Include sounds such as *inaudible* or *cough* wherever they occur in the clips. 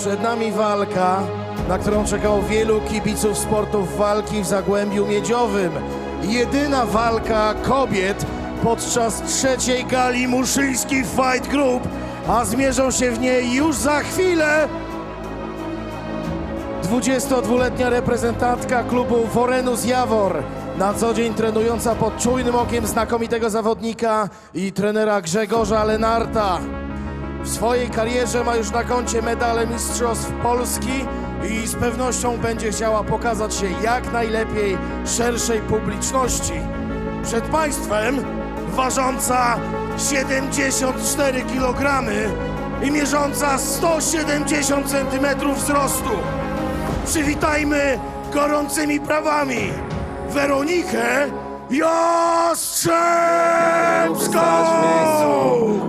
Przed nami walka, na którą czekało wielu kibiców sportów walki w Zagłębiu Miedziowym. Jedyna walka kobiet podczas trzeciej gali Muszyński Fight Group, a zmierzą się w niej już za chwilę 22-letnia reprezentantka klubu Forenus Jawor, na co dzień trenująca pod czujnym okiem znakomitego zawodnika i trenera Grzegorza Lenarta. W swojej karierze ma już na koncie medale Mistrzostw Polski i z pewnością będzie chciała pokazać się jak najlepiej szerszej publiczności. Przed Państwem ważąca 74 kg i mierząca 170 cm wzrostu. Przywitajmy gorącymi prawami Weronikę Jastrzębską!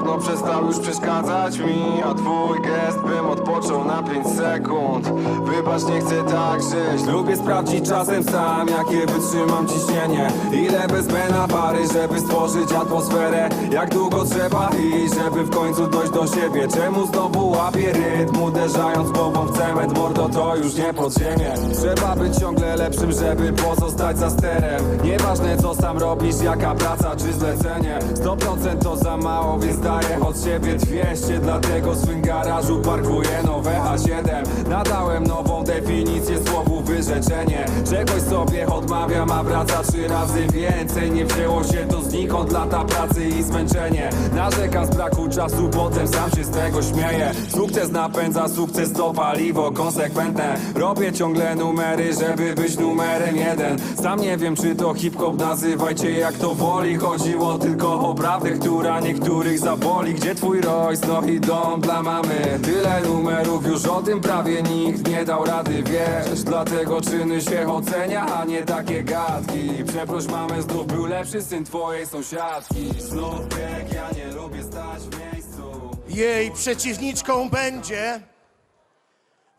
Dawno przestał już przeszkadzać mi A twój gest bym odpoczął na 5 sekund. Wybacz, nie chcę tak żyć. Lubię sprawdzić czasem sam, jakie wytrzymam ciśnienie. Ile wezmę na pary, żeby stworzyć atmosferę. Jak długo trzeba iść, żeby w końcu dojść do siebie. Czemu znowu łapię rytm, uderzając głową w cement? Mordo, to już nie podziemie. Trzeba być ciągle lepszym, żeby pozostać za sterem. Nieważne co sam robisz, jaka praca czy zlecenie. 100% to za mało, więc daję od siebie 200 Dlatego w swym garażu parkuję nowe A7 Nadałem nową definicję słowu wyrzeczenie Czegoś sobie odmawiam, a wraca trzy razy więcej. Nie wzięło się to znikąd, lata pracy i zmęczenie. Narzekam z braku czasu, potem sam się z tego śmieję. Sukces napędza sukces, to paliwo konsekwentne. Robię ciągle numery, żeby być numerem jeden. Sam nie wiem czy to hip-hop, nazywajcie jak to woli. Chodziło tylko o prawdę, która niektórych zaboli. Gdzie twój Royce, no i dom dla mamy. Tyle numerów, już o tym prawie nikt nie dał rady, wiesz. Dlatego czyny się ocenia, a nie takie gadki? Przeproś mamę, znów był lepszy syn twojej sąsiadki. Znów bieg, ja nie lubię stać w miejscu. Jej przeciwniczką będzie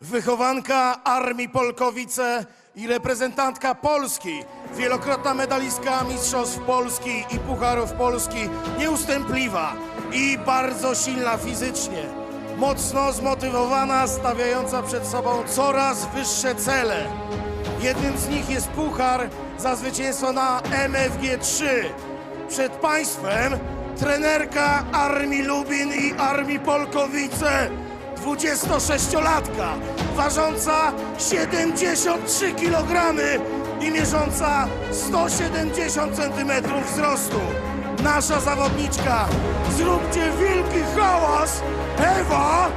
wychowanka Armii Polkowice i reprezentantka Polski, wielokrotna medalistka Mistrzostw Polski i Pucharów Polski, nieustępliwa i bardzo silna fizycznie. Mocno zmotywowana, stawiająca przed sobą coraz wyższe cele. Jednym z nich jest puchar za zwycięstwo na MFG 3. Przed Państwem trenerka Armii Lubin i Armii Polkowice, 26-latka, ważąca 73 kg i mierząca 170 cm wzrostu. Nasza zawodniczka, zróbcie wielki hałas, Ewa!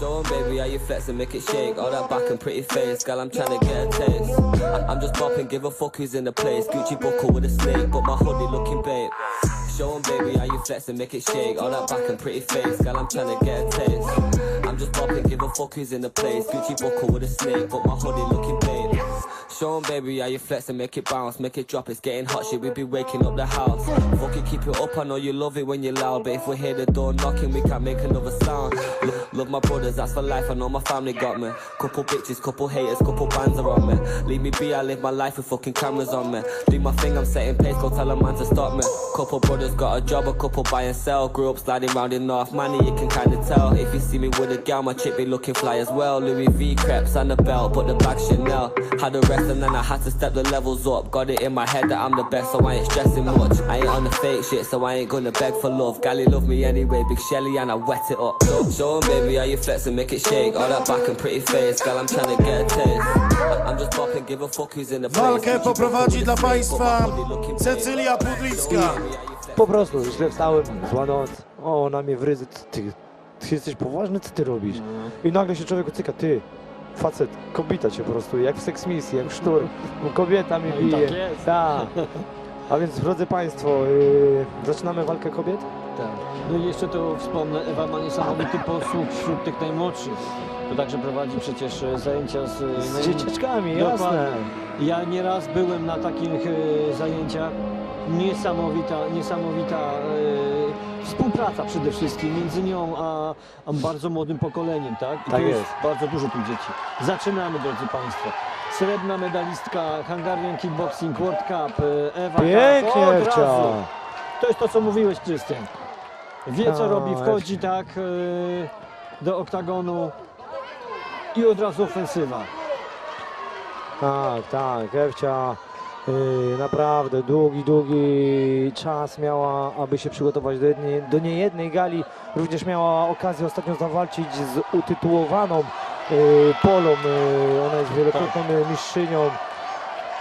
Show 'em, baby, how you flex and make it shake. All that back and pretty face, girl, I'm tryna get a taste. I- I'm just popping, give a fuck who's in the place. Gucci buckle with a snake, but my hoodie looking babe. Show 'em, baby, how you flex and make it shake. All that back and pretty face, girl, I'm tryna get a taste. I'm just popping, give a fuck who's in the place. Gucci buckle with a snake, but my hoodie looking babe. Show 'em, baby, how you flex and make it bounce, make it drop. It's getting hot, shit. We be waking up the house. Fuck it, keep it up. I know you love it when you're loud, but if we hear the door knocking, we can't make another sound. Lo- love my brothers, that's for life. I know my family got me. Couple bitches, couple haters, couple bands are on me. Leave me be, I live my life with fucking cameras on me. Do my thing, I'm setting pace, go tell a man to stop me. Couple brothers got a job, a couple buy and sell. Grew up sliding round in North Money, you can kinda tell. If you see me with a gal, my chick be looking fly as well. Louis V crepes and a belt, but the bag Chanel. Had the rest and then I had to step the levels up. Got it in my head that I'm the best, so I ain't stressing much. I ain't on the fake shit, so I ain't gonna beg for love. Gally love me anyway, big Shelly, and I wet it up. Show, show 'em, baby, how you flex and make it shake. All that back and pretty face, girl, I'm tryna get a taste. I'm just popping, give a fuck who's in the place. Walkę poprowadzi dla Państwa. Cecylia Pudlicka. Po prostu, źle wstałem, zła noc, o, na mnie wryzy, ty, ty, ty jesteś poważny, co ty robisz? I nagle się człowiek cyka, ty, facet, kobieta cię po prostu, jak w seks misji, jak szturm, bo kobieta mi bije. tak jest. Tak. A więc, drodzy Państwo, yy, zaczynamy walkę kobiet? Tak. No i jeszcze to wspomnę, Ewa ma niesamowity posłuch wśród tych najmłodszych. To także prowadzi przecież e, zajęcia z, e, Z naj- dzieciaczkami, jasne. Ja nieraz byłem na takich e, zajęciach. Niesamowita, niesamowita e, współpraca przede wszystkim między nią a, a bardzo młodym pokoleniem, tak? I Tak to jest. bardzo dużo tych dzieci. Zaczynamy, drodzy Państwo. Srebrna medalistka Hungarian Kickboxing World Cup, e, Ewa Gach. Pięknie, Od razu. Ewcia. to jest to, co mówiłeś, Krystian. Wie, co Tak. robi, wchodzi tak e, do oktagonu i od razu ofensywa. Tak, tak, Ewcia yy, naprawdę długi, długi czas miała, aby się przygotować do, jednej, do niejednej gali. Również miała okazję ostatnio zawalczyć z utytułowaną yy, Polą. Yy, ona jest wielokrotną yy, mistrzynią.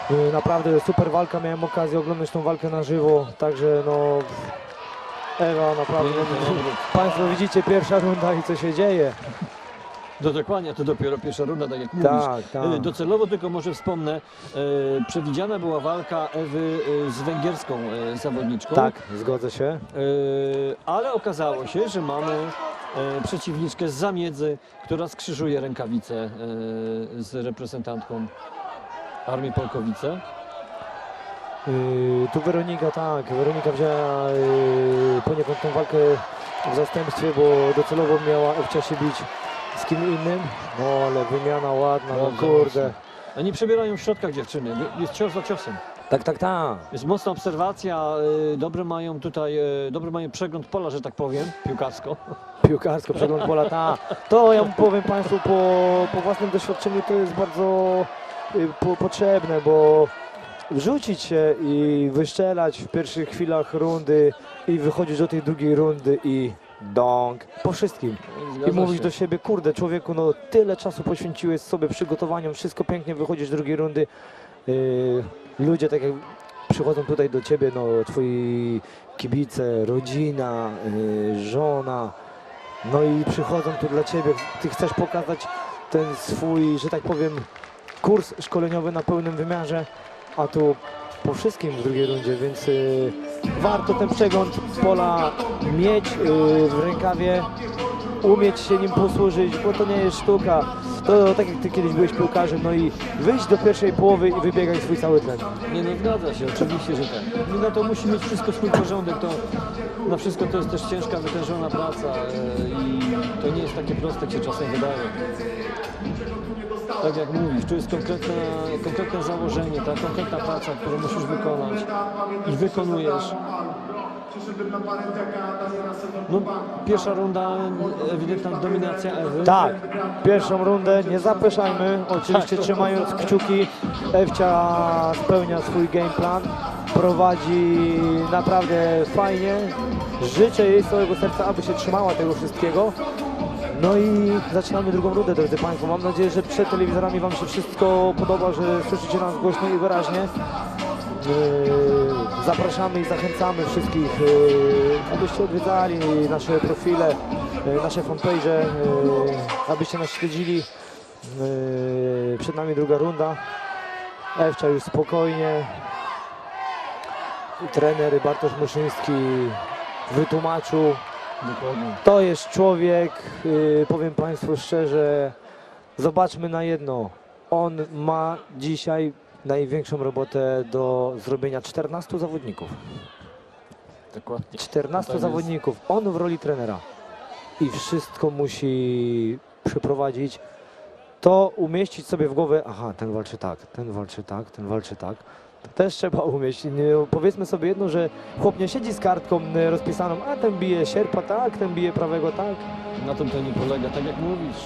Yy, naprawdę super walka, miałem okazję oglądać tą walkę na żywo, także no... Ewa, naprawdę, Państwo widzicie pierwsza runda i co się dzieje. No dokładnie, to dopiero pierwsza runda, tak jak mówisz. Tak, tak. E, Docelowo tylko może wspomnę, e, przewidziana była walka Ewy e, z węgierską e, zawodniczką. Tak, zgodzę się. E, ale okazało się, że mamy e, przeciwniczkę z zamiedzy, która skrzyżuje rękawice e, z reprezentantką Armii Polkowice. Yy, tu Weronika, tak, Weronika wzięła yy, poniekąd tą walkę w zastępstwie, bo docelowo miała Ewcia się bić z kim innym. No ale wymiana ładna, no kurde. Oni przebierają w środkach dziewczyny, jest cios za ciosem. Tak, tak, tak. Jest mocna obserwacja, e, dobry mają tutaj, e, dobry mają przegląd pola, że tak powiem, piłkarsko. Piłkarsko, przegląd pola, ta. To ja powiem Państwu po, po własnym doświadczeniu to jest bardzo yy, po, potrzebne, bo wrzucić się i wyszczelać w pierwszych chwilach rundy i wychodzić do tej drugiej rundy i dong po wszystkim. I mówisz do siebie, kurde, człowieku, no tyle czasu poświęciłeś sobie przygotowaniom, wszystko pięknie wychodzisz z drugiej rundy. Yy, ludzie tak jak przychodzą tutaj do ciebie, no twoi kibice, rodzina, yy, żona, no i przychodzą tu dla ciebie, ty chcesz pokazać ten swój, że tak powiem, kurs szkoleniowy na pełnym wymiarze, a tu po wszystkim w drugiej rundzie, więc yy, warto ten przegląd pola mieć yy, w rękawie, umieć się nim posłużyć, bo to nie jest sztuka. To tak jak ty kiedyś byłeś piłkarzem, no i wyjść do pierwszej połowy i wybiegać swój cały tlen. Nie no, zgadza się, oczywiście, że tak. No na to musi mieć wszystko swój porządek, to na wszystko to jest też ciężka, wytężona praca e, i to nie jest takie proste, jak się czasem wydaje. Tak jak mówisz, tu jest konkretne, konkretne założenie, ta konkretna praca, którą musisz wykonać i wykonujesz. No, pierwsza runda, ewidentna dominacja Ewy. Tak, pierwszą rundę nie zapeszajmy, oczywiście Tak. trzymając kciuki. Ewcia spełnia swój game plan, prowadzi naprawdę fajnie. Życzę jej z całego serca, aby się trzymała tego wszystkiego. No i zaczynamy drugą rundę, drodzy Państwo. Mam nadzieję, że przed telewizorami Wam się wszystko podoba, że słyszycie nas głośno i wyraźnie. Yy, Zapraszamy i zachęcamy wszystkich, yy, abyście odwiedzali nasze profile, yy, nasze fanpage, abyście nas śledzili. Przed nami druga runda. Ewcza już spokojnie. Trener Bartosz Muszyński wytłumaczył, Dokładnie. to jest człowiek, yy, powiem Państwu szczerze, zobaczmy na jedno. On ma dzisiaj największą robotę do zrobienia 14 zawodników. Dokładnie. 14 Tak jest. zawodników. On w roli trenera. I wszystko musi przeprowadzić. To umieścić sobie w głowę, aha, ten walczy tak, ten walczy tak, ten walczy tak. To też trzeba. Nie, powiedzmy sobie jedno, że chłop nie siedzi z kartką e, rozpisaną, a ten bije sierpa tak, ten bije prawego tak. Na tym to nie polega, tak jak mówisz.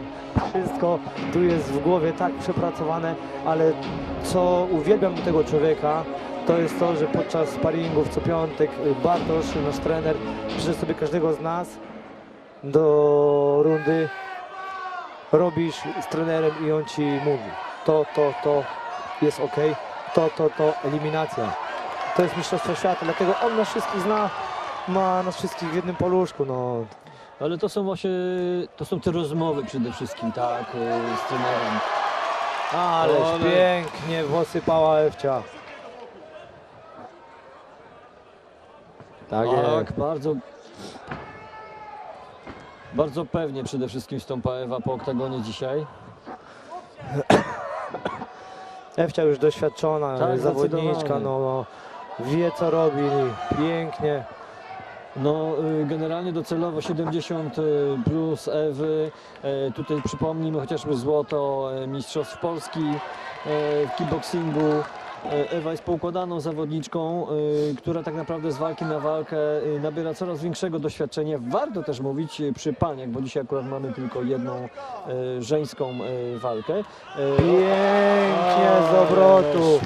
*laughs* Wszystko tu jest w głowie tak przepracowane, ale co uwielbiam tego człowieka, to jest to, że podczas sparingów co piątek y, Bartosz, nasz trener, bierze sobie każdego z nas do rundy, robisz z trenerem i on ci mówi to, to, to jest ok, to, to, to eliminacja. To jest Mistrzostwo Świata, dlatego on nas wszystkich zna, ma nas wszystkich w jednym poluszku, no Ale to są właśnie, to są te rozmowy przede wszystkim, tak, e, z trenerem. Ależ Ale- pięknie posypała Ewcia. Tak. Tak, bardzo, bardzo pewnie przede wszystkim stąpa Ewa po oktagonie dzisiaj. Ewcia już doświadczona Tak, zawodniczka, zdecydowanie. no, no wie co robi, pięknie. No, y, generalnie docelowo 70 y, plus Ewy. E, Tutaj przypomnijmy chociażby złoto e, Mistrzostw Polski e, w kickboxingu. E, Ewa jest poukładaną zawodniczką, e, która tak naprawdę z walki na walkę e, nabiera coraz większego doświadczenia. Warto też mówić przy paniach, bo dzisiaj akurat mamy tylko jedną żeńską walkę. Pięknie z obrotu.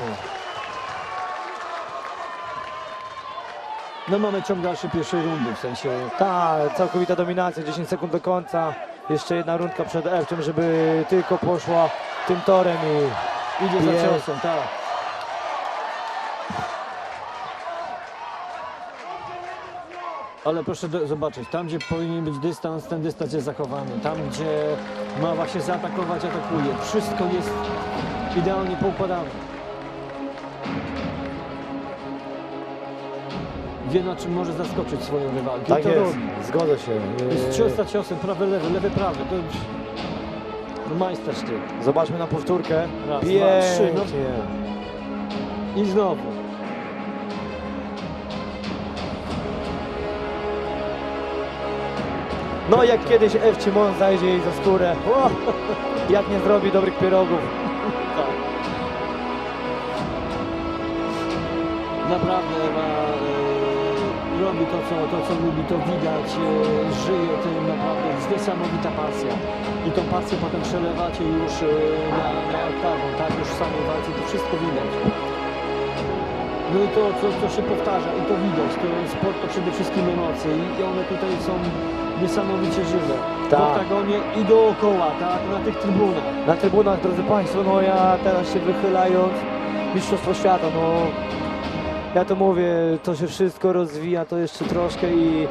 No mamy ciąg dalszy pierwszej rundy, w sensie Tak, całkowita dominacja, 10 sekund do końca. Jeszcze jedna rundka przed Ewczem, żeby tylko poszła tym torem i idzie za ciosem, tak. Ale proszę do, zobaczyć, tam gdzie powinien być dystans, ten dystans jest zachowany. Tam gdzie ma właśnie zaatakować, atakuje. Wszystko jest idealnie poukładane. Wie na czym może zaskoczyć swoją rywalkę. Tak to jest, robi. zgodzę się. Jest cios za ciosem, prawy, lewy, lewy, prawy. To majstersztyk. Zobaczmy na powtórkę. Raz, dwa, trzy, no. I znowu. No jak kiedyś Ewci Mon zajdzie jej za skórę. O, jak nie zrobi dobrych pierogów. Naprawdę Ewa e, robi to co, to, co lubi, to widać, e, żyje tym naprawdę, jest niesamowita pasja. I tą pasję potem przelewacie już e, na, na tak, już w samej walce, to wszystko widać. No i to, co, co się powtarza, i to widać, to sport to przede wszystkim emocje i one tutaj są niesamowicie żywe. W Tak. oktagonie i dookoła, tak, na tych trybunach. Na trybunach, drodzy Państwo, no ja teraz się wychylając, Mistrzostwo Świata, no ja to mówię, to się wszystko rozwija, to jeszcze troszkę i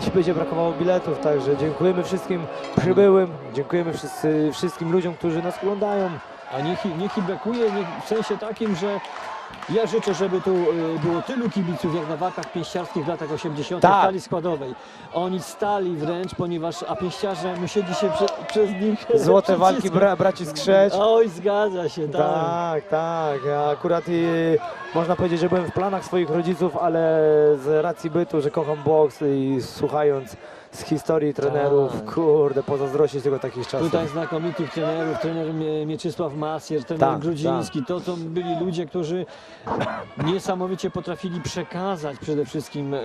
dziś będzie brakowało biletów, także dziękujemy wszystkim przybyłym, dziękujemy wszyscy, wszystkim ludziom, którzy nas oglądają. A niech, niech i brakuje niech, w sensie takim, że ja życzę, żeby tu y, było tylu kibiców jak na walkach pięściarskich w latach 80. Tak. w stali składowej. Oni stali wręcz, ponieważ a pięściarze musieli się prze, przez nich Złote *laughs* walki bra, braci Skrzecz. Oj, zgadza się, tak. Tak, tak. Ja akurat i, można powiedzieć, że byłem w planach swoich rodziców, ale z racji bytu, że kocham boks i słuchając z historii trenerów, Tak. kurde, pozazdrościć tego takich czasów. Tutaj znakomitych trenerów, trener Mie- Mieczysław Masjer, trener Tak, Grudziński, to, to byli ludzie, którzy *coughs* niesamowicie potrafili przekazać przede wszystkim e, e,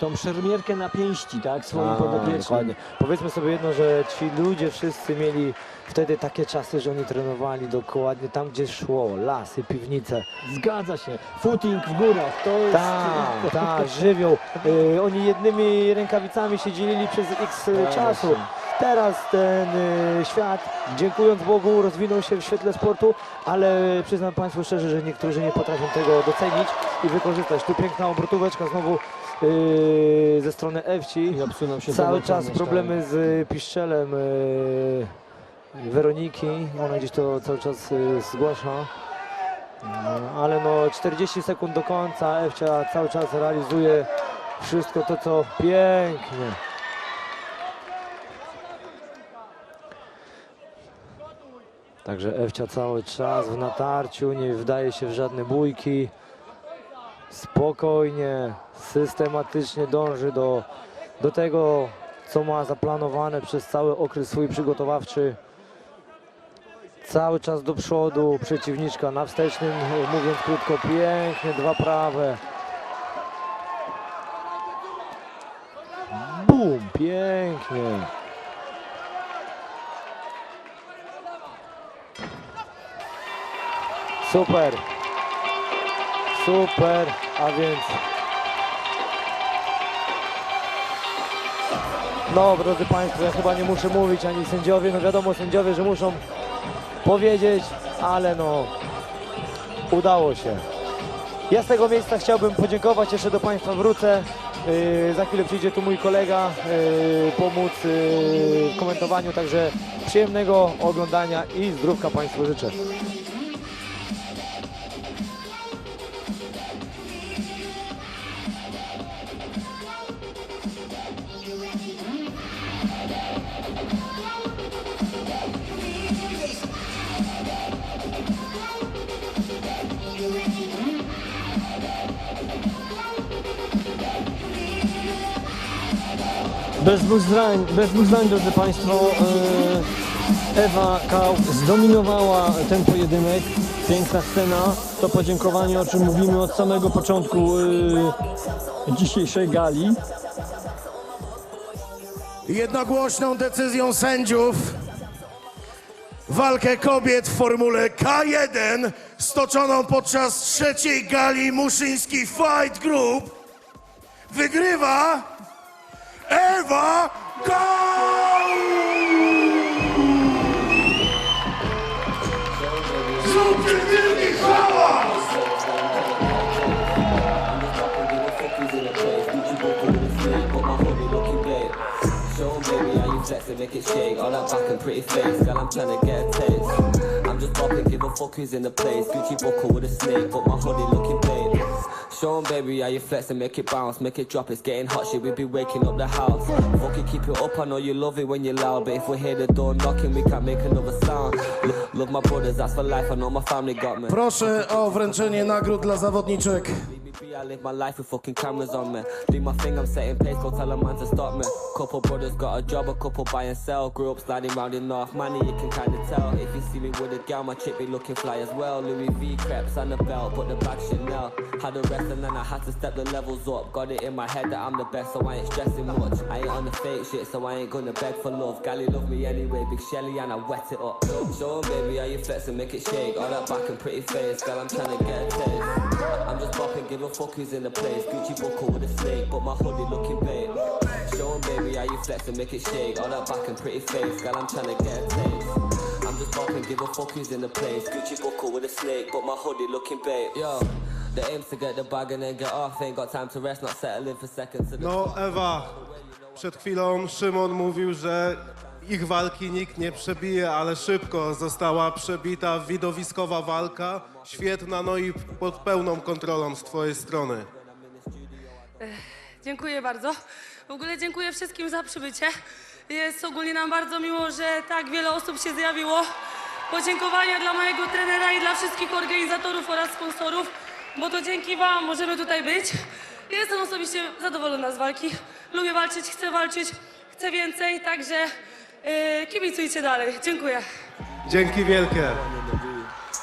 tą szermierkę na pięści, tak, swoim A, podopiecznym. dokładnie. Powiedzmy sobie jedno, że ci ludzie wszyscy mieli wtedy takie czasy, że oni trenowali dokładnie tam, gdzie szło, lasy, piwnice. Zgadza się. Footing w górach, to jest... Tak, tak, żywioł. Y, oni jednymi rękawicami się dzielili przez x y, Tak, czasu. Teraz ten y, świat, dziękując Bogu, rozwinął się w świetle sportu, ale przyznam Państwu szczerze, że niektórzy nie potrafią tego docenić i wykorzystać. Tu piękna obrotóweczka znowu y, ze strony Ewci. Cały czas problemy z piszczelem y, Weroniki. Ona gdzieś to cały czas zgłasza. No, ale no 40 sekund do końca. Ewcia cały czas realizuje wszystko to, co pięknie. Także Ewcia cały czas w natarciu, nie wdaje się w żadne bójki. Spokojnie, systematycznie dąży do, do tego, co ma zaplanowane przez cały okres swój przygotowawczy. Cały czas do przodu, przeciwniczka na wstecznym, mówiąc krótko, pięknie, dwa prawe. Pięknie. Super. Super, a więc... No, drodzy Państwo, ja chyba nie muszę mówić, ani sędziowie, no wiadomo, sędziowie, że muszą powiedzieć, ale no, udało się. Ja z tego miejsca chciałbym podziękować, jeszcze do Państwa wrócę. Yy, za chwilę przyjdzie tu mój kolega yy, pomóc yy, w komentowaniu, także przyjemnego oglądania i zdrówka Państwu życzę. Bez dwóch zdań, bez dwóch zdań drodzy Państwo, e, Ewa Kał zdominowała ten pojedynek. Piękna scena, to podziękowanie, o czym mówimy od samego początku yy, dzisiejszej gali. Jednogłośną decyzją sędziów walkę kobiet w formule K1 stoczoną podczas trzeciej gali Muszyński Fight Group wygrywa You flex and make it shake. All that back and pretty face, girl, I'm tryna get a taste. I'm just bopping, give a fuck who's in the place. Gucci buckle with a snake, but my hoodie looking babe. Show 'em, baby, how you flex and make it bounce, make it drop. It's getting hot, shit, we be waking up the house. Fuck it, keep it up, I know you love it when you're loud. But if we hear the door knocking, we can't make another sound. Love my brothers, that's for life, I know my family got me. Proszę o wręczenie nagród dla zawodniczek. I live my life with fucking cameras on me. Do my thing, I'm setting pace, go tell a man to stop me. Couple brothers got a job, a couple buy and sell. Grew up sliding round in North Money, you can kinda tell. If you see me with a gal, my chick be looking fly as well. Louis V creps and a belt, but the back Chanel. Had a rest and then I had to step the levels up. Got it in my head that I'm the best, so I ain't stressing much. I ain't on the fake shit, so I ain't gonna beg for love. Gally love me anyway, big Shelly, and I wet it up. Show 'em, baby, how you flex and make it shake. All that back and pretty face, girl, I'm trying to get a taste. I'm just bopping, give a fuck who's in the place. Gucci buckle with a snake, but my hoodie looking babe. Show baby, how you flex and make it shake. All that back and pretty face, girl, I'm tryna get a taste. I'm just bopping, give a fuck who's in the place. Gucci buckle with a snake, but my hoodie looking babe. Yo, the aim's to get the bag and then get off. Ain't got time to rest, not settling for seconds. No Ewa, przed chwilą Szymon mówił, że ich walki nikt nie przebije, ale szybko została przebita widowiskowa walka. Świetna, no i pod pełną kontrolą z twojej strony. Dziękuję bardzo. W ogóle dziękuję wszystkim za przybycie. Jest ogólnie nam bardzo miło, że tak wiele osób się zjawiło. Podziękowania dla mojego trenera i dla wszystkich organizatorów oraz sponsorów, bo to dzięki Wam możemy tutaj być. Jestem osobiście zadowolona z walki. Lubię walczyć, chcę walczyć, chcę więcej, także yy, kibicujcie dalej. Dziękuję. Dzięki wielkie.